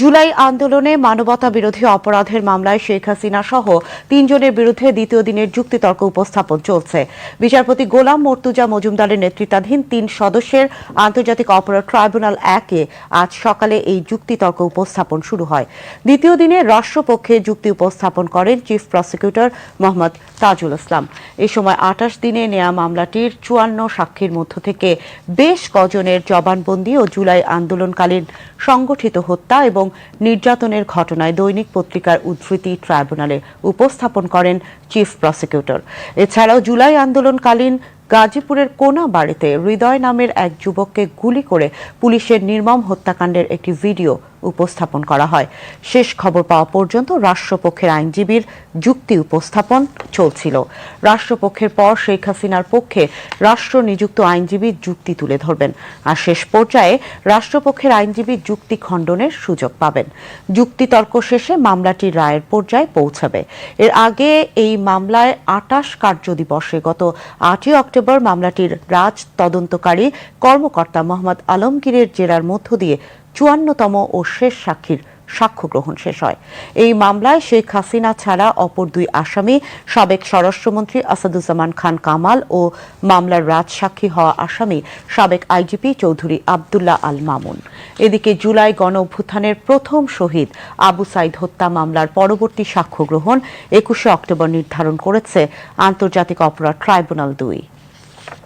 জুলাই আন্দোলনে মানবতা বিরোধী অপরাধের মামলায় শেখ হাসিনা সহ তিনজনের বিরুদ্ধে দ্বিতীয় দিনের যুক্তিতর্ক উপস্থাপন চলছে। বিচারপতি গোলাম মর্তুজা মজুমদারের নেতৃত্বাধীন তিন সদস্যের আন্তর্জাতিক অপরাধ ট্রাইব্যুনাল একে আজ সকালে এই যুক্তিতর্ক উপস্থাপন শুরু হয়। দ্বিতীয় দিনে রাষ্ট্রপক্ষে যুক্তি উপস্থাপন করেন চিফ প্রসিকিউটর মোহাম্মদ তাজুল ইসলাম। এ সময় আঠাশ দিনে নেয়া মামলাটির চুয়ান্ন সাক্ষীর মধ্য থেকে বেশ কজনের জবানবন্দি ও জুলাই আন্দোলনকালীন সংগঠিত হত্যা এবং নির্যাতনের ঘটনায় দৈনিক পত্রিকার উদ্ধৃতি ট্রাইব্যুনালে উপস্থাপন করেন চিফ প্রসিকিউটর। এছাড়াও জুলাই আন্দোলনকালীন গাজীপুরের কোনা বাড়িতে হৃদয় নামের এক যুবককে গুলি করে পুলিশের নির্মম হত্যাকাণ্ডের একটি ভিডিও উপস্থাপন করা হয়। শেষ খবর পাওয়া পর্যন্ত রাষ্ট্রপক্ষের আইনজীবীর যুক্তি উপস্থাপন চলছিল। রাষ্ট্রপক্ষের পর শেখ হাসিনার পক্ষে রাষ্ট্র নিযুক্ত আইনজীবী যুক্তি তুলে ধরবেন আর শেষ পর্যায়ে রাষ্ট্রপক্ষের আইনজীবী যুক্তি খণ্ডনের সুযোগ পাবেন। যুক্তিতর্ক শেষে মামলাটি রায়ের পর্যায়ে পৌঁছাবে। এর আগে এই মামলায় আটাশ কার্যদিবসে গত আটই অক্টোবর মামলাটির রাজ তদন্তকারী কর্মকর্তা মোহাম্মদ আলমগীরের জেরার মধ্য দিয়ে চুয়ান্নতম ও শেষ সাক্ষীর সাক্ষ্য গ্রহণ শেষ হয়। এই মামলায় শেখ হাসিনা ছাড়া অপর দুই আসামি, সাবেক স্বরাষ্ট্রমন্ত্রী আসাদুজ্জামান খান কামাল ও মামলার রাজসাক্ষী হওয়া আসামি, সাবেক আইজিপি চৌধুরী আবদুল্লাহ আল মামুন। এদিকে জুলাই গণ অভ্যুত্থানের প্রথম শহীদ আবু সাইদ হত্যা মামলার পরবর্তী সাক্ষ্য গ্রহণ একুশে অক্টোবর নির্ধারণ করেছে আন্তর্জাতিক অপরাধ ট্রাইব্যুনাল দুই।